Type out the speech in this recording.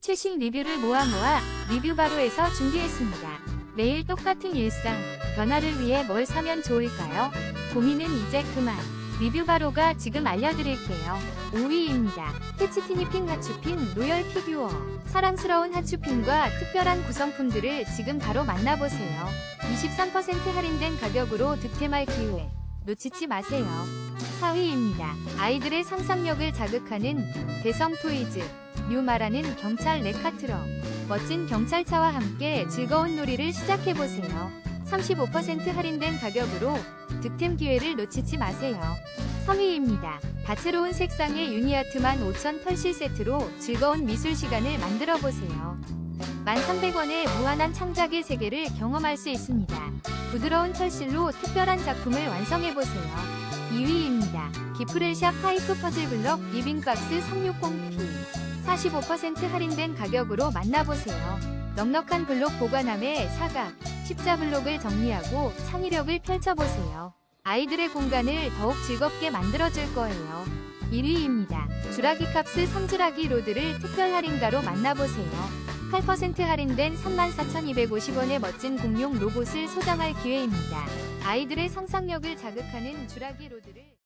최신 리뷰를 모아 모아 리뷰바로에서 준비했습니다. 매일 똑같은 일상, 변화를 위해 뭘 사면 좋을까요? 고민은 이제 그만. 리뷰바로가 지금 알려드릴게요. 5위입니다. 캐치티니핑 하츄핀 로열 피규어. 사랑스러운 하츄핀과 특별한 구성품들을 지금 바로 만나보세요. 23% 할인된 가격으로 득템할 기회. 놓치지 마세요. 4위입니다. 아이들의 상상력을 자극하는 대성 토이즈. 뉴마라는 경찰 레카트럭. 멋진 경찰차와 함께 즐거운 놀이를 시작해보세요. 35% 할인된 가격으로 득템 기회를 놓치지 마세요. 3위입니다. 다채로운 색상의 유니아트만 5천 털실 세트로 즐거운 미술 시간을 만들어 보세요. 1,300원의 무한한 창작의 세계를 경험할 수 있습니다. 부드러운 털실로 특별한 작품을 완성해 보세요. 2위입니다. 기프렐샵 파이프 퍼즐 블럭 리빙박스 360P 45% 할인된 가격으로 만나보세요. 넉넉한 블록 보관함에 사각, 십자 블록을 정리하고 창의력을 펼쳐보세요. 아이들의 공간을 더욱 즐겁게 만들어줄 거예요. 1위입니다. 주라기 캅스 3주라기 로드를 특별 할인가로 만나보세요. 8% 할인된 34,250원의 멋진 공룡 로봇을 소장할 기회입니다. 아이들의 상상력을 자극하는 주라기 로드를